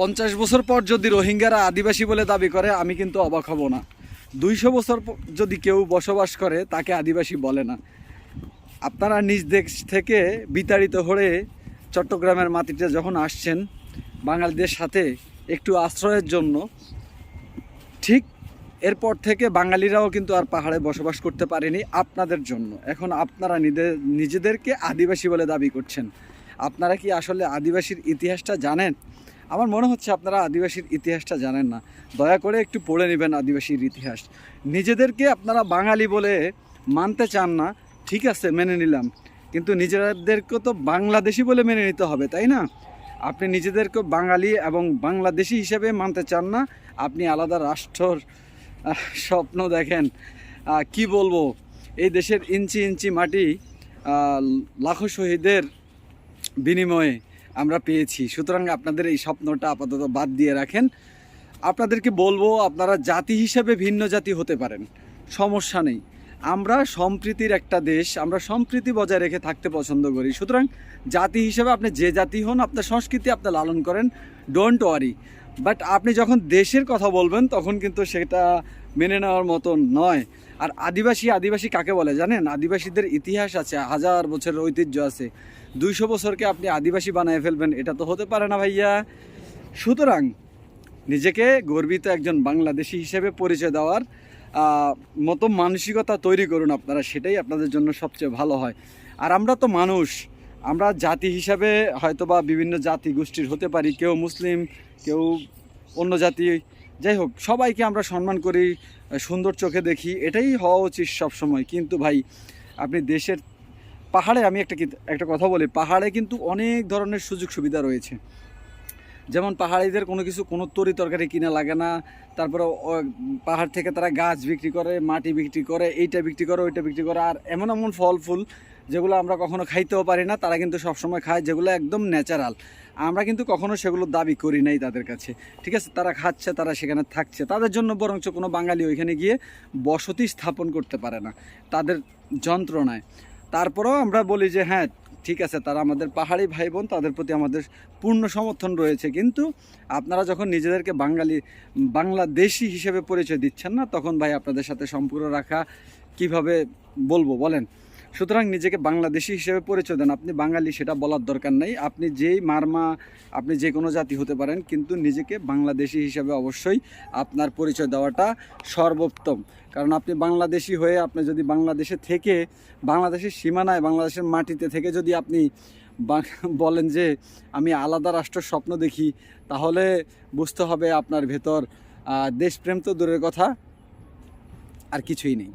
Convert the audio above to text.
পঞ্চাশ বছর পর যদি রোহিঙ্গারা আদিবাসী বলে দাবি করে, আমি কিন্তু অবাক হব না। দুইশো বছর যদি কেউ বসবাস করে, তাকে আদিবাসী বলে না। আপনারা নিজ দেশ থেকে বিতাড়িত হয়ে চট্টগ্রামের মাটিতে যখন আসছেন বাঙালিদের সাথে একটু আশ্রয়ের জন্য, ঠিক এরপর থেকে বাঙালিরাও কিন্তু আর পাহাড়ে বসবাস করতে পারেনি আপনাদের জন্য। এখন আপনারা নিজে- নিজেদেরকে আদিবাসী বলে দাবি করছেন। আপনারা কি আসলে আদিবাসীর ইতিহাসটা জানেন? আমার মনে হচ্ছে আপনারা আদিবাসীর ইতিহাসটা জানেন না। দয়া করে একটু পড়ে নেবেন আদিবাসীর ইতিহাস। নিজেদেরকে আপনারা বাঙালি বলে মানতে চান না, ঠিক আছে, মেনে নিলাম। কিন্তু নিজেদেরকে তো বাংলাদেশি বলে মেনে নিতে হবে, তাই না? আপনি নিজেদেরকে বাঙালি এবং বাংলাদেশি হিসেবে মানতে চান না, আপনি আলাদা রাষ্ট্রর স্বপ্ন দেখেন। কি বলব? এই দেশের ইঞ্চি ইঞ্চি মাটি লাখো শহীদের বিনিময়ে আমরা পেয়েছি। সুতরাং আপনাদের এই স্বপ্নটা আপাতত বাদ দিয়ে রাখেন। আপনাদেরকে বলব, আপনারা জাতি হিসেবে ভিন্ন জাতি হতে পারেন। সমস্যা নেই। আমরা সম্প্রীতির একটা দেশ, আমরা সম্প্রীতি বজায় রেখে থাকতে পছন্দ করি। সুতরাং জাতি হিসেবে আপনি যে জাতি হন, আপনার সংস্কৃতি আপনি লালন করেন ডোন্ট ওয়ারি বাট আপনি যখন দেশের কথা বলবেন, তখন কিন্তু সেটা মেনে নেওয়ার মতন নয়। আর আদিবাসী আদিবাসী কাকে বলে জানেন? আদিবাসীদের ইতিহাস আছে, হাজার বছরের ঐতিহ্য আছে। দুইশো বছরকে আপনি আদিবাসী বানায় ফেলবেন, এটা তো হতে পারে না ভাইয়া। সুতরাং নিজেকে গর্বিত একজন বাংলাদেশি হিসেবে পরিচয় দেওয়ার মতো মানসিকতা তৈরি করুন আপনারা, সেটাই আপনাদের জন্য সবচেয়ে ভালো হয়। আর আমরা তো মানুষ, আমরা জাতি হিসাবে হয়তো বা বিভিন্ন জাতি গোষ্ঠীর হতে পারি, কেউ মুসলিম, কেউ অন্য জাতি। যাই হোক, সবাইকে আমরা সম্মান করি সুন্দর চোখে দেখি, এটাই হওয়া উচিত সবসময়। কিন্তু ভাই, আপনি দেশের পাহাড়ে, আমি একটা একটা কথা বলি, পাহাড়ে কিন্তু অনেক ধরনের সুযোগ সুবিধা রয়েছে। যেমন পাহাড়িদের কোনো কিছু, কোনো তরি তরকারি কিনা লাগে না, তারপরে পাহাড় থেকে তারা গাছ বিক্রি করে, মাটি বিক্রি করে, এইটা বিক্রি করে, ওইটা বিক্রি করে, আর এমন এমন ফল ফুল যেগুলো আমরা কখনো খাইতেও পারি না, তারা কিন্তু সবসময় খায় যেগুলো একদম ন্যাচারাল আমরা কিন্তু কখনো সেগুলো দাবি করি নাই তাদের কাছে। ঠিক আছে, তারা খাচ্ছে, তারা সেখানে থাকছে। তাদের জন্য বরঞ্চ কোনো বাঙালি ওইখানে গিয়ে বসতি স্থাপন করতে পারে না, তাদের যন্ত্রণায়। তারপরেও আমরা বলি যে হ্যাঁ ঠিক আছে, তারা আমাদের পাহাড়ি ভাই বোন তাদের প্রতি আমাদের পূর্ণ সমর্থন রয়েছে। কিন্তু আপনারা যখন নিজেদেরকে বাঙালি, বাংলাদেশি হিসেবে পরিচয় দিচ্ছেন না, তখন ভাই আপনাদের সাথে সম্পর্ক রাখা কীভাবে বলব বলেন? সুতরাং নিজেকে বাংলাদেশি হিসেবে পরিচয় দেন। আপনি বাঙালি, সেটা বলার দরকার নেই। আপনি যেই মারমা, আপনি যে কোনো জাতি হতে পারেন, কিন্তু নিজেকে বাংলাদেশি হিসেবে অবশ্যই আপনার পরিচয় দেওয়াটা সর্বোত্তম। কারণ আপনি বাংলাদেশি হয়ে, আপনি যদি বাংলাদেশে থেকে, বাংলাদেশের সীমানায়, বাংলাদেশের মাটিতে থেকে যদি আপনি বলেন যে, আমি আলাদা রাষ্ট্র স্বপ্ন দেখি তাহলে বুঝতে হবে আপনার ভেতর দেশপ্রেম তো দূরের কথা, আর কিছুই নেই।